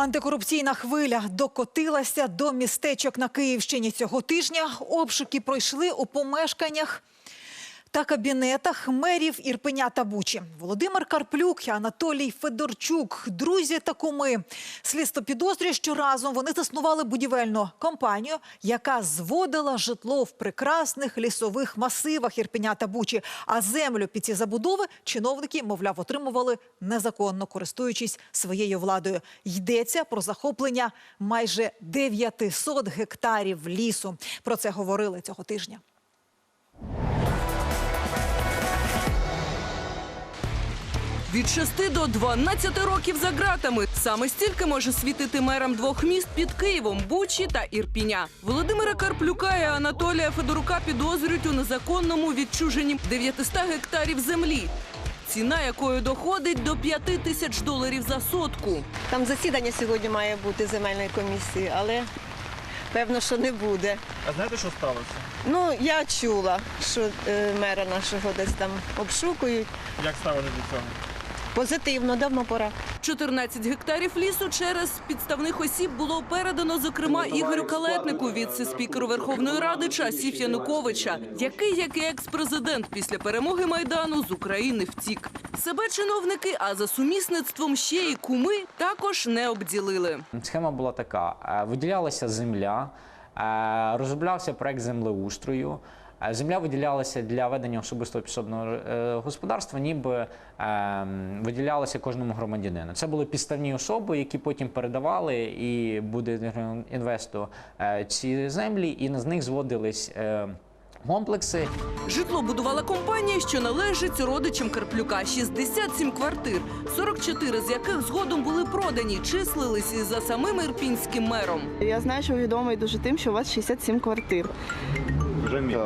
Антикорупційна хвиля докотилася до містечок на Київщині цього тижня. Обшуки пройшли у помешканнях та кабінетах мерів Ірпеня та Бучі. Володимир Карплюк і Анатолій Федорчук, друзі та куми. Слідство підозрює, що разом вони заснували будівельну компанію, яка зводила житло в прекрасних лісових масивах Ірпеня та Бучі. А землю під ці забудови чиновники, мовляв, отримували незаконно, користуючись своєю владою. Йдеться про захоплення майже 900 гектарів лісу. Про це говорили цього тижня. Від 6 до 12 років за ґратами. Саме стільки може світити мерам двох міст під Києвом Бучі та Ірпіня. Володимира Карплюка і Анатолія Федорука підозрюють у незаконному відчуженні 900 гектарів землі. Ціна якої доходить до 5 тисяч доларів за сотку. Там засідання сьогодні має бути земельної комісії, але певно, що не буде. А знаєте, що сталося? Ну, я чула, що е, мера нашого десь там обшукують. Як ставили до цього? Позитивно, давно пора. 14 гектарів лісу через підставних осіб було передано, зокрема, Ігорю Калетнику, віце-спікеру Верховної Ради часів Януковича, який, як і екс-президент після перемоги майдану з України втік. Себе чиновники, а за сумісництвом ще й куми також не обділили. Схема була така: Е, виділялася земля, е, розроблявся проект землеустрою. Е, Земля виділялася для ведення особистого підсобного е, господарства, ніби е, виділялася кожному громадянину. Це були підставні особи, які потім передавали і буде інвесту е, ці землі, і з них зводились комплекси. Житло будувала компанія, що належить родичам Карплюка. 67 квартир, 44 з яких згодом були продані, числились і за самим ірпінським мером. Я знаю, що відомий дуже тим, що у вас 67 квартир. Вже мій.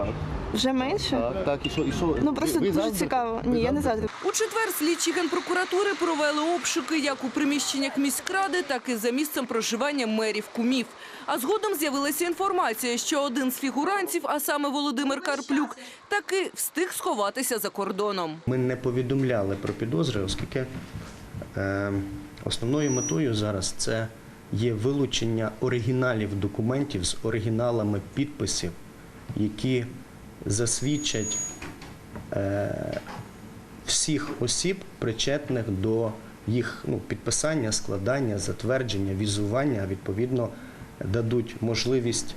Вже менше? Так, так, і що, і що? Ну просто Ви дуже завжди- цікаво. ви Ні, я не завжди- завжди. У четвер слідчі генпрокуратури провели обшуки як у приміщеннях міськради, так і за місцем проживання мерів кумів. А згодом з'явилася інформація, що один з фігурантів, а саме Володимир Карплюк, таки встиг сховатися за кордоном. Ми не повідомляли про підозри, оскільки е, основною метою зараз це є вилучення оригіналів документів з оригіналами підписів, які засвідчать е, всіх осіб, причетних до їх ну, підписання, складання, затвердження, візування, відповідно дадуть можливість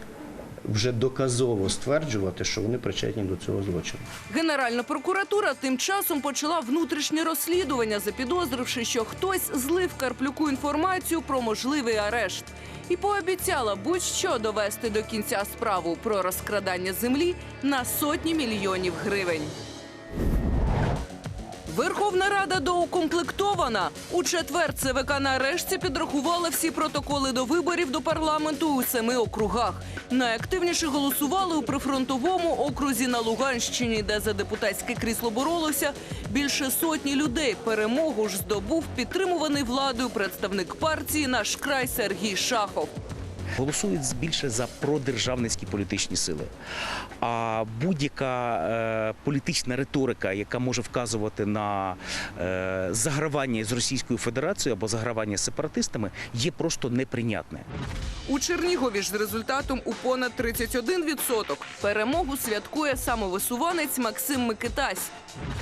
вже доказово стверджувати, що вони причетні до цього злочину. Генеральна прокуратура тим часом почала внутрішнє розслідування, запідозривши, що хтось злив Карплюку інформацію про можливий арешт. І пообіцяла будь-що довести до кінця справу про розкрадання землі на сотні мільйонів гривень. Верховна Рада доукомплектована. У четвер ЦВК нарешті підрахувала всі протоколи до виборів до парламенту у семи округах. Найактивніше голосували у прифронтовому окрузі на Луганщині, де за депутатське крісло боролося більше сотні людей. Перемогу ж здобув підтримуваний владою представник партії наш край Сергій Шахов. Голосують більше за продержавницькі політичні сили. А будь-яка е, політична риторика, яка може вказувати на е, загравання з Російською Федерацією або загравання з сепаратистами, є просто неприйнятне. У Чернігові ж з результатом у понад 31% перемогу святкує самовисуванець Максим Микитась.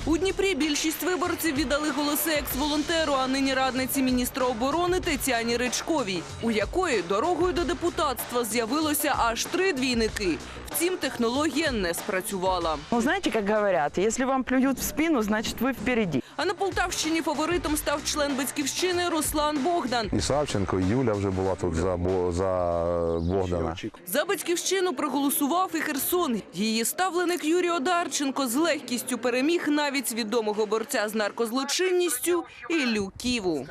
У Дніпрі більшість виборців віддали голоси екс-волонтеру, а нині радниці міністра оборони Тетяні Ричковій, у якої дорогою до депутатства з'явилося аж три двійники. Втім, технологія не спрацювала. Ну, знаєте, як говорят, якщо вам плюють в спину, значить ви впереди. А на Полтавщині фаворитом став член батьківщини Руслан Богдан. І Савченко, і Юля вже була тут за, Бо- за Богдана. За батьківщину проголосував і Херсон. Її ставленик Юрій Одарченко з легкістю переміг навіть відомого борця з наркозлочинністю Іллю Ківу.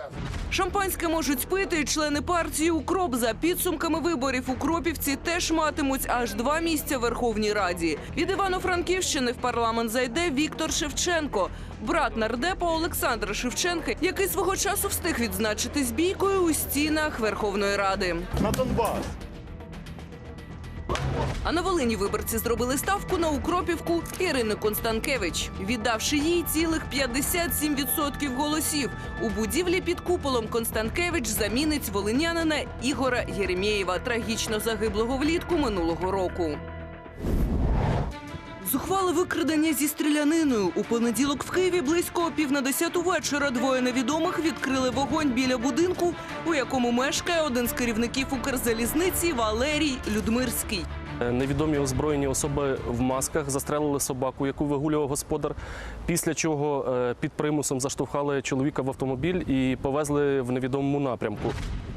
Шампанське можуть пити і члени партії Укроп. За підсумками виборів укропівці теж матимуть аж два місця в Верховній Раді. Від Івано-Франківщини в парламент зайде Віктор Шевченко, брат нардепа Олександра Шевченка, який свого часу встиг відзначитись бійкою у стінах Верховної Ради. На Донбас. А на Волині виборці зробили ставку на Укропівку Ірини Констанкевич, віддавши їй цілих 57% голосів. У будівлі під куполом Констанкевич замінить волинянина Ігора Єремєєва, трагічно загиблого влітку минулого року. Зухвале викрадення зі стріляниною. У понеділок в Києві близько пів на десяту вечора двоє невідомих відкрили вогонь біля будинку, у якому мешкає один з керівників Укрзалізниці Валерій Людмирський. Е, Невідомі озброєні особи в масках застрелили собаку, яку вигулював господар. Після чого е, під примусом заштовхали чоловіка в автомобіль і повезли в невідомому напрямку.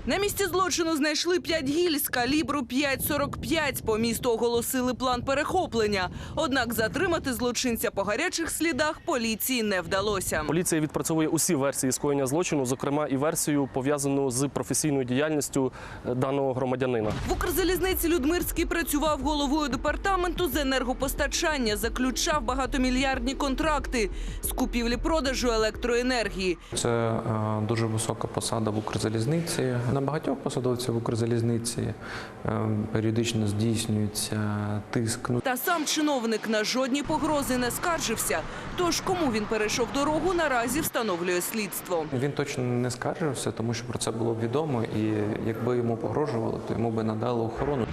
На місці злочину знайшли п'ять гільз калібру 5,45. По місту оголосили план перехоплення. Однак затримати злочинця по гарячих слідах поліції не вдалося. Поліція відпрацьовує усі версії скоєння злочину, зокрема і версію пов'язану з професійною діяльністю е, даного громадянина. В Укрзалізниці Людмирський працював головою департаменту з енергопостачання, заключав багатомільярдні контракти з купівлі-продажу електроенергії. Це е, дуже висока посада в Укрзалізниці. На багатьох посадовців в Укрзалізниці е, періодично здійснюється тиск. Ну, Та сам чиновник на жодні погрози не скаржився. Тож кому він перейшов дорогу, наразі встановлює слідство. Він точно не скаржився, тому що про це було б відомо, і якби йому погрожували, то йому би надали охорону.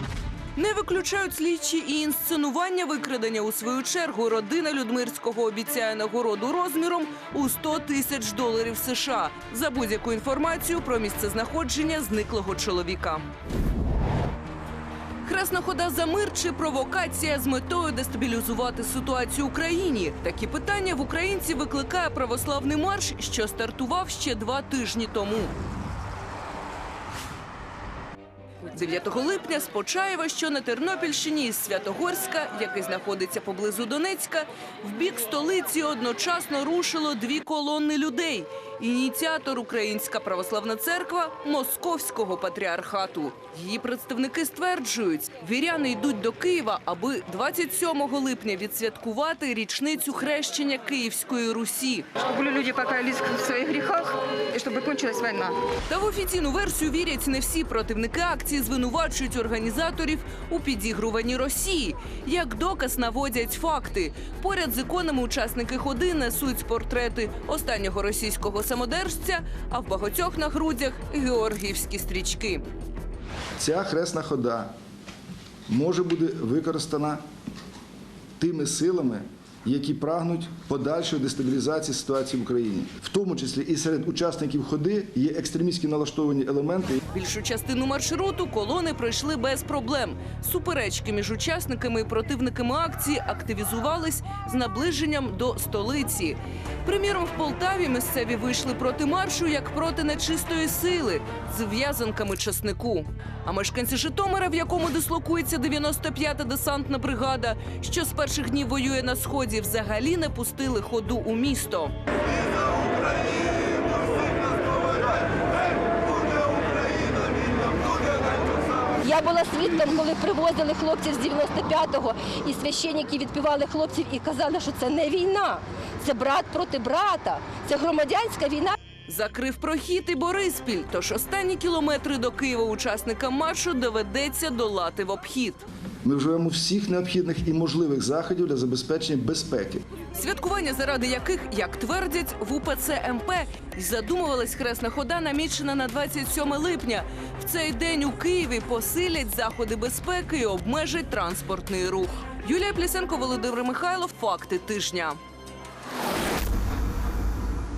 Не виключають слідчі і інсценування викрадення у свою чергу. Родина Людмирського обіцяє нагороду розміром у 100 тисяч доларів США за будь-яку інформацію про місцезнаходження зниклого чоловіка. Хресна хода за мир чи провокація з метою дестабілізувати ситуацію в Україні. Такі питання в українців викликає православний марш, що стартував ще два тижні тому. 9 липня з Почаєва, що на Тернопільщині, із Святогорська, який знаходиться поблизу Донецька, в бік столиці одночасно рушило дві колони людей. Ініціатор Українська православна церква Московського патріархату. Її представники стверджують, віряни йдуть до Києва, аби 27 липня відсвяткувати річницю хрещення Київської Русі. Чтобы люди покаялись в своих грехах и чтобы кончилась война. Та в офіційну версію вірять не всі противники акції звинувачують організаторів у підігруванні Росії. Як доказ наводять факти. Поряд з іконами учасники ходи несуть портрети останнього російського самодержця, а в багатьох на грудях георгіївські стрічки. Ця хресна хода може бути використана тими силами, які прагнуть подальшої дестабілізації ситуації в Україні, в тому числі і серед учасників ходи є екстремістські налаштовані елементи. Більшу частину маршруту колони пройшли без проблем. Суперечки між учасниками і противниками акції активізувались з наближенням до столиці. Приміром, в Полтаві місцеві вийшли проти маршу як проти нечистої сили з в'язанками часнику. А мешканці Житомира, в якому дислокується 95-та десантна бригада, що з перших днів воює на сході, взагалі не пустили ходу у місто. Я була свідком, коли привозили хлопців з 95-го, і священники відпівали хлопців і казали, що це не війна, це брат проти брата, це громадянська війна. Закрив прохід і Бориспіль, тож останні кілометри до Києва учасникам маршу доведеться долати в обхід. Ми вживемо всіх необхідних і можливих заходів для забезпечення безпеки. Святкування, заради яких, як твердять, в УПЦ МП і задумувалась хресна хода, намічена на 27 липня. В цей день у Києві посилять заходи безпеки і обмежать транспортний рух. Юлія Плісенко, Володимир Михайлов. Факти тижня.